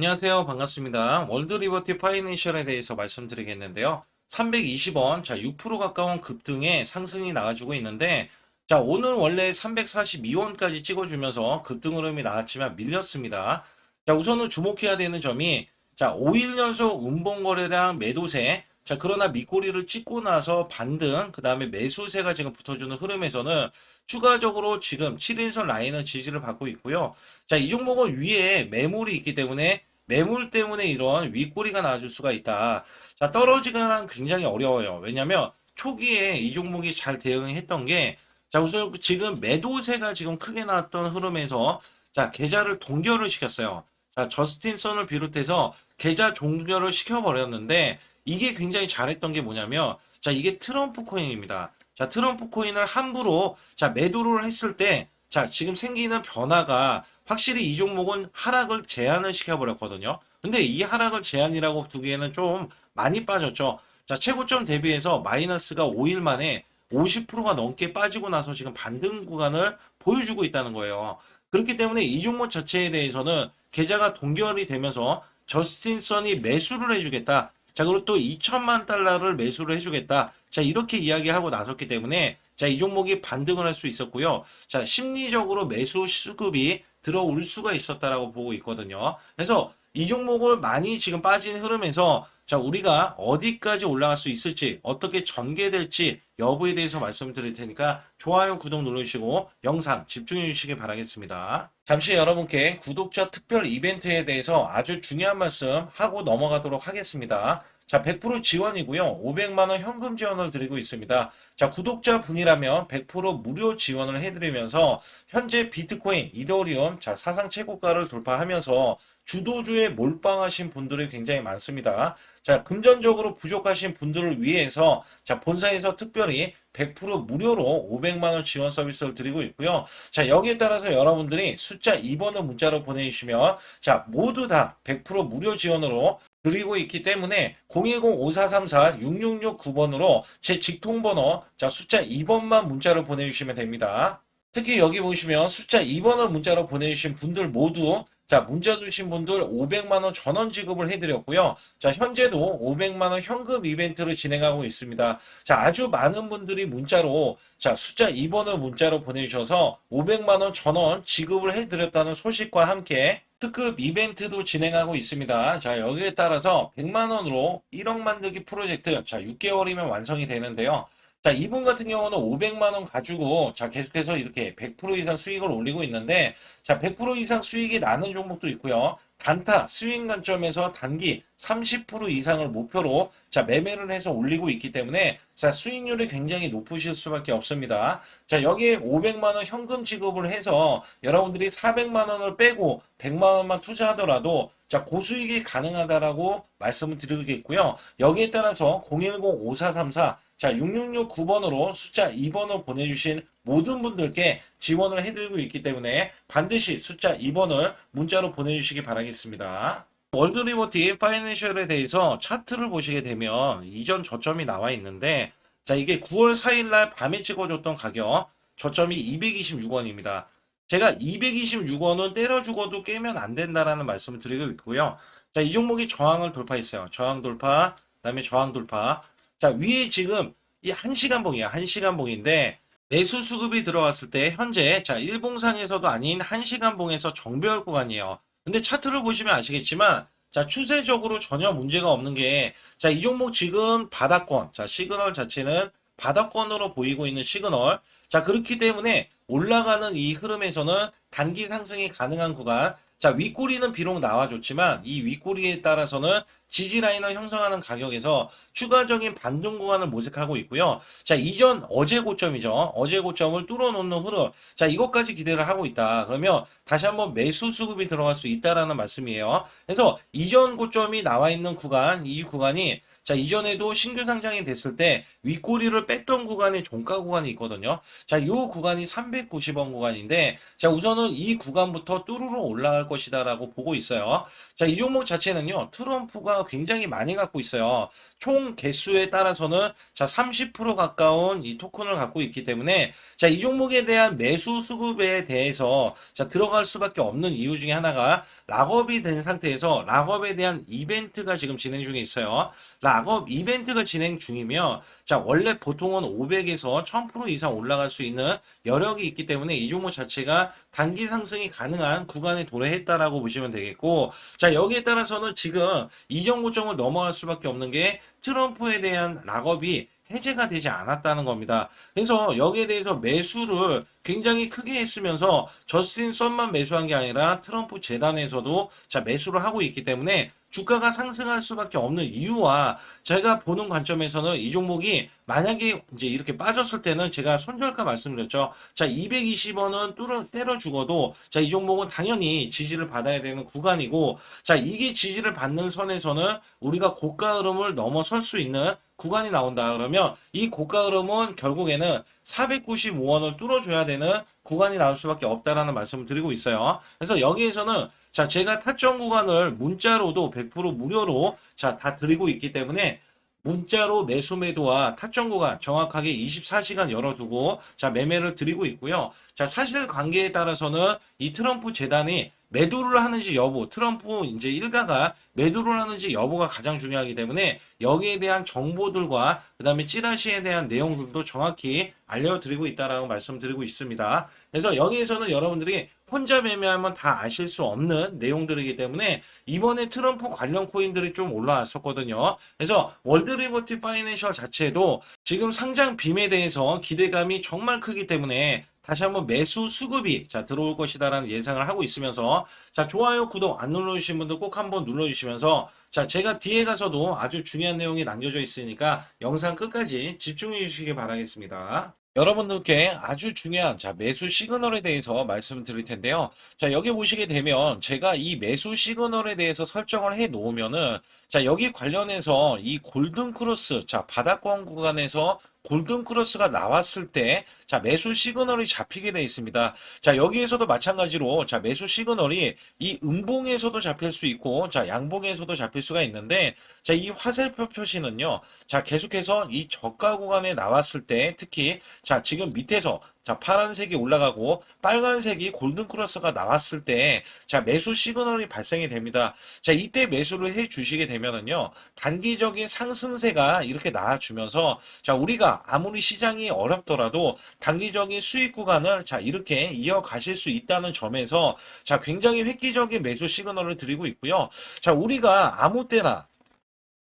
안녕하세요. 반갑습니다. 월드 리버티 파이낸셜에 대해서 말씀드리겠는데요. 320원, 자, 6% 가까운 급등의 상승이 나와주고 있는데, 자, 오늘 원래 342원까지 찍어주면서 급등 흐름이 나왔지만 밀렸습니다. 자, 우선은 주목해야 되는 점이, 자, 5일 연속 운봉 거래량 매도세, 자, 그러나 밑꼬리를 찍고 나서 반등, 그 다음에 매수세가 지금 붙어주는 흐름에서는 추가적으로 지금 7일선 라인은 지지를 받고 있고요. 자, 이 종목은 위에 매물이 있기 때문에 매물 때문에 이런 윗꼬리가 나와줄 수가 있다. 자, 떨어지기는 굉장히 어려워요. 왜냐면 초기에 이 종목이 잘 대응했던 게, 자, 우선 지금 매도세가 지금 크게 나왔던 흐름에서, 자, 계좌를 동결을 시켰어요. 자, 저스틴 선을 비롯해서 계좌 종결을 시켜버렸는데, 이게 굉장히 잘했던 게 뭐냐면, 자, 이게 트럼프 코인입니다. 자, 트럼프 코인을 함부로, 자, 매도를 했을 때, 자, 지금 생기는 변화가 확실히 이 종목은 하락을 제한을 시켜버렸거든요. 근데 이 하락을 제한이라고 두기에는 좀 많이 빠졌죠. 자, 최고점 대비해서 마이너스가 5일 만에 50%가 넘게 빠지고 나서 지금 반등 구간을 보여주고 있다는 거예요. 그렇기 때문에 이 종목 자체에 대해서는 계좌가 동결이 되면서 저스틴 선이 매수를 해주겠다. 자, 그리고 또 2천만 달러를 매수를 해주겠다. 자, 이렇게 이야기하고 나섰기 때문에 자, 이 종목이 반등을 할 수 있었고요. 자, 심리적으로 매수 수급이 들어올 수가 있었다라고 보고 있거든요. 그래서 이 종목을 많이 지금 빠진 흐름에서 자, 우리가 어디까지 올라갈 수 있을지, 어떻게 전개될지 여부에 대해서 말씀드릴 테니까 좋아요, 구독 눌러주시고 영상 집중해 주시기 바라겠습니다. 잠시 여러분께 구독자 특별 이벤트에 대해서 아주 중요한 말씀 하고 넘어가도록 하겠습니다. 자, 100% 지원이고요. 500만 원 현금 지원을 드리고 있습니다. 자, 구독자 분이라면 100% 무료 지원을 해드리면서 현재 비트코인, 이더리움, 자, 사상 최고가를 돌파하면서 주도주에 몰빵하신 분들이 굉장히 많습니다. 자, 금전적으로 부족하신 분들을 위해서 자, 본사에서 특별히 100% 무료로 500만 원 지원 서비스를 드리고 있고요. 자, 여기에 따라서 여러분들이 숫자 2번을 문자로 보내 주시면 자, 모두 다 100% 무료 지원으로 드리고 있기 때문에 010-5434-6669번으로 제 직통번호 자 숫자 2번만 문자로 보내주시면 됩니다. 특히 여기 보시면 숫자 2번을 문자로 보내주신 분들 모두 자 문자 주신 분들 500만원 전원 지급을 해드렸고요. 자 현재도 500만원 현금 이벤트를 진행하고 있습니다. 자 아주 많은 분들이 문자로 자 숫자 2번을 문자로 보내주셔서 500만원 전원 지급을 해드렸다는 소식과 함께 특급 이벤트도 진행하고 있습니다. 자, 여기에 따라서 100만 원으로 1억 만들기 프로젝트. 자, 6개월이면 완성이 되는데요. 자, 이분 같은 경우는 500만 원 가지고 자, 계속해서 이렇게 100% 이상 수익을 올리고 있는데 자, 100% 이상 수익이 나는 종목도 있고요. 단타 스윙 관점에서 단기 30% 이상을 목표로 자, 매매를 해서 올리고 있기 때문에 자, 수익률이 굉장히 높으실 수밖에 없습니다. 자, 여기에 500만 원 현금 지급을 해서 여러분들이 400만 원을 빼고 100만 원만 투자하더라도 자, 고수익이 가능하다라고 말씀을 드리겠고요. 여기에 따라서 010-5434 자, 6669번으로 숫자 2번을 보내주신 모든 분들께 지원을 해드리고 있기 때문에 반드시 숫자 2번을 문자로 보내주시기 바라겠습니다. 월드 리버티 파이낸셜에 대해서 차트를 보시게 되면 이전 저점이 나와 있는데 자, 이게 9월 4일 날 밤에 찍어줬던 가격 저점이 226원입니다. 제가 226원은 때려 죽어도 깨면 안 된다라는 말씀을 드리고 있고요. 자, 이 종목이 저항을 돌파했어요. 저항 돌파, 그다음에 저항 돌파. 자, 위에 지금 이 1시간 봉이야. 1시간 봉인데 매수 수급이 들어왔을 때 현재 자, 일봉상에서도 아닌 1시간 봉에서 정배열 구간이에요. 근데 차트를 보시면 아시겠지만 자, 추세적으로 전혀 문제가 없는 게 자, 이 종목 지금 바닥권. 자, 시그널 자체는 바닥권으로 보이고 있는 시그널. 자, 그렇기 때문에 올라가는 이 흐름에서는 단기 상승이 가능한 구간. 자, 윗꼬리는 비록 나와줬지만 이 윗꼬리에 따라서는 지지 라인을 형성하는 가격에서 추가적인 반등 구간을 모색하고 있고요. 자, 이전 어제 고점이죠. 어제 고점을 뚫어놓는 흐름. 자, 이것까지 기대를 하고 있다. 그러면 다시 한번 매수 수급이 들어갈 수 있다라는 말씀이에요. 그래서 이전 고점이 나와 있는 구간, 이 구간이 자, 이전에도 신규 상장이 됐을 때 윗꼬리를 뺐던 구간이 종가 구간이 있거든요. 자, 이 구간이 390원 구간인데, 자, 우선은 이 구간부터 뚜루루 올라갈 것이다라고 보고 있어요. 자, 이 종목 자체는요, 트럼프가 굉장히 많이 갖고 있어요. 총 개수에 따라서는 자, 30% 가까운 이 토큰을 갖고 있기 때문에 자, 이 종목에 대한 매수 수급에 대해서 자, 들어갈 수밖에 없는 이유 중에 하나가 락업이 된 상태에서 락업에 대한 이벤트가 지금 진행 중에 있어요. 락업 이벤트가 진행 중이면 자, 원래 보통은 500에서 1000% 이상 올라갈 수 있는 여력이 있기 때문에 이 종목 자체가 단기 상승이 가능한 구간에 도래했다라고 보시면 되겠고 자, 여기에 따라서는 지금 이 정도점을 넘어갈 수밖에 없는 게 트럼프에 대한 락업이 해제가 되지 않았다는 겁니다. 그래서 여기에 대해서 매수를 굉장히 크게 했으면서 저스틴 썬만 매수한 게 아니라 트럼프 재단에서도 자 매수를 하고 있기 때문에 주가가 상승할 수밖에 없는 이유와 제가 보는 관점에서는 이 종목이 만약에 이제 이렇게 빠졌을 때는 제가 손절가 말씀드렸죠. 자, 220원은 뚫어 때려 죽어도 자, 이 종목은 당연히 지지를 받아야 되는 구간이고 자, 이게 지지를 받는 선에서는 우리가 고가 흐름을 넘어설 수 있는 구간이 나온다 그러면 이 고가 흐름은 결국에는 495원을 뚫어줘야 되는 구간이 나올 수밖에 없다라는 말씀을 드리고 있어요. 그래서 여기에서는 자 제가 타점 구간을 문자로도 100% 무료로 자 다 드리고 있기 때문에 문자로 매수 매도와 타점 구간 정확하게 24시간 열어두고 자 매매를 드리고 있고요. 자 사실 관계에 따라서는 이 트럼프 재단이 매도를 하는지 여부, 트럼프 이제 일가가 매도를 하는지 여부가 가장 중요하기 때문에 여기에 대한 정보들과 그다음에 찌라시에 대한 내용들도 정확히 알려드리고 있다라고 말씀드리고 있습니다. 그래서 여기에서는 여러분들이 혼자 매매하면 다 아실 수 없는 내용들이기 때문에 이번에 트럼프 관련 코인들이 좀 올라왔었거든요. 그래서 월드 리버티 파이낸셜 자체도 지금 상장 빔에 대해서 기대감이 정말 크기 때문에 다시 한번 매수 수급이 자 들어올 것이다라는 예상을 하고 있으면서 자 좋아요 구독 안 눌러주신 분들 꼭 한번 눌러주시면서 자 제가 뒤에 가서도 아주 중요한 내용이 남겨져 있으니까 영상 끝까지 집중해 주시기 바라겠습니다. 여러분들께 아주 중요한 자 매수 시그널에 대해서 말씀을 드릴 텐데요. 자 여기 보시게 되면 제가 이 매수 시그널에 대해서 설정을 해 놓으면은 자 여기 관련해서 이 골든 크로스 자 바닥권 구간에서 골든 크로스가 나왔을 때, 자, 매수 시그널이 잡히게 되어 있습니다. 자, 여기에서도 마찬가지로, 자, 매수 시그널이 이 음봉에서도 잡힐 수 있고, 자, 양봉에서도 잡힐 수가 있는데, 자, 이 화살표 표시는요, 자, 계속해서 이 저가 구간에 나왔을 때, 특히, 자, 지금 밑에서, 자, 파란색이 올라가고 빨간색이 골든 크로스가 나왔을 때, 자, 매수 시그널이 발생이 됩니다. 자, 이때 매수를 해 주시게 되면은요, 단기적인 상승세가 이렇게 나와 주면서, 자, 우리가 아무리 시장이 어렵더라도 단기적인 수익 구간을 자, 이렇게 이어 가실 수 있다는 점에서, 자, 굉장히 획기적인 매수 시그널을 드리고 있고요. 자, 우리가 아무 때나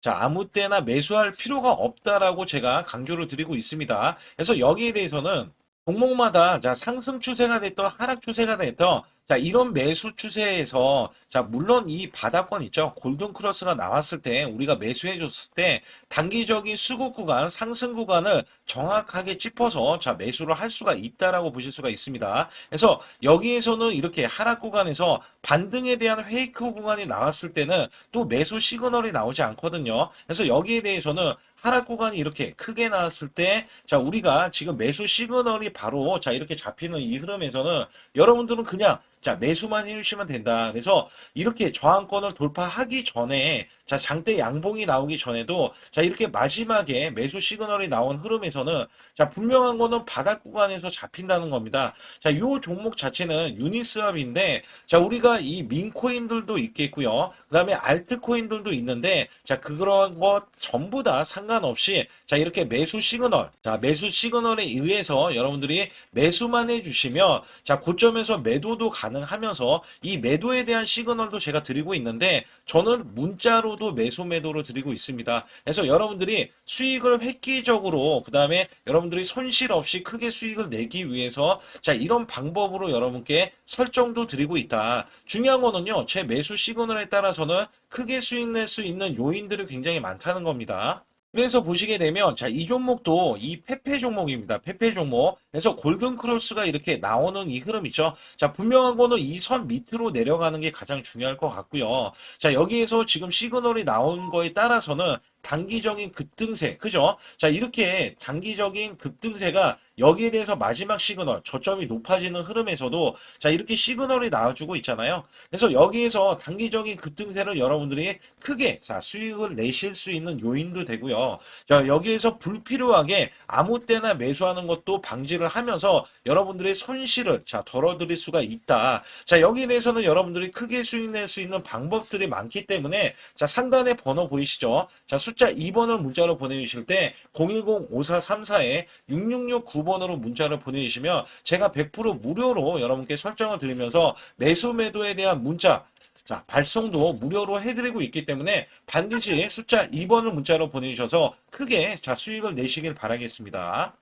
자, 아무 때나 매수할 필요가 없다라고 제가 강조를 드리고 있습니다. 그래서 여기에 대해서는 종목마다 자 상승 추세가 됐던 하락 추세가 됐던 자 이런 매수 추세에서 자 물론 이 바닥권 있죠. 골든 크로스가 나왔을 때 우리가 매수해 줬을 때 단기적인 수급 구간 상승 구간을 정확하게 짚어서 자 매수를 할 수가 있다라고 보실 수가 있습니다. 그래서 여기에서는 이렇게 하락 구간에서 반등에 대한 페이크 구간이 나왔을 때는 또 매수 시그널이 나오지 않거든요. 그래서 여기에 대해서는 하락 구간이 이렇게 크게 나왔을 때, 자, 우리가 지금 매수 시그널이 바로, 자, 이렇게 잡히는 이 흐름에서는 여러분들은 그냥, 자, 매수만 해주시면 된다. 그래서 이렇게 저항권을 돌파하기 전에, 자, 장대 양봉이 나오기 전에도, 자, 이렇게 마지막에 매수 시그널이 나온 흐름에서는, 자, 분명한 거는 바닥 구간에서 잡힌다는 겁니다. 자, 요 종목 자체는 유니스왑인데, 자, 우리가 이 민코인들도 있겠고요. 그 다음에 알트코인들도 있는데, 자, 그런 것 전부 다 상관없이, 자, 이렇게 매수 시그널, 자, 매수 시그널에 의해서 여러분들이 매수만 해주시면, 자, 고점에서 매도도 가능하면서 이 매도에 대한 시그널도 제가 드리고 있는데, 저는 문자로도 매수 매도를 드리고 있습니다. 그래서 여러분들이 수익을 획기적으로, 그 다음에 여러분들이 손실 없이 크게 수익을 내기 위해서, 자, 이런 방법으로 여러분께 설정도 드리고 있다. 중요한 거는요, 제 매수 시그널에 따라서 는 크게 수익 낼 수 있는 요인들이 굉장히 많다는 겁니다. 그래서 보시게 되면 자 이 종목도 이 페페 종목입니다. 페페 종목. 그래서 골든 크로스가 이렇게 나오는 이 흐름이죠. 자, 분명한 거는 이 선 밑으로 내려가는 게 가장 중요할 것 같고요. 자, 여기에서 지금 시그널이 나온 거에 따라서는 단기적인 급등세, 그죠? 자, 이렇게 단기적인 급등세가 여기에 대해서 마지막 시그널, 저점이 높아지는 흐름에서도 자, 이렇게 시그널이 나와주고 있잖아요. 그래서 여기에서 단기적인 급등세를 여러분들이 크게 자, 수익을 내실 수 있는 요인도 되고요. 자, 여기에서 불필요하게 아무 때나 매수하는 것도 방지를 하면서 여러분들의 손실을 자, 덜어드릴 수가 있다. 자, 여기에 대해서는 여러분들이 크게 수익 낼 수 있는 방법들이 많기 때문에 자, 상단에 번호 보이시죠? 자, 숫자 2번을 문자로 보내주실 때 010-5434에 6669번으로 문자를 보내주시면 제가 100% 무료로 여러분께 설정을 드리면서 매수 매도에 대한 문자 자, 발송도 무료로 해드리고 있기 때문에 반드시 숫자 2번을 문자로 보내주셔서 크게 자, 수익을 내시길 바라겠습니다.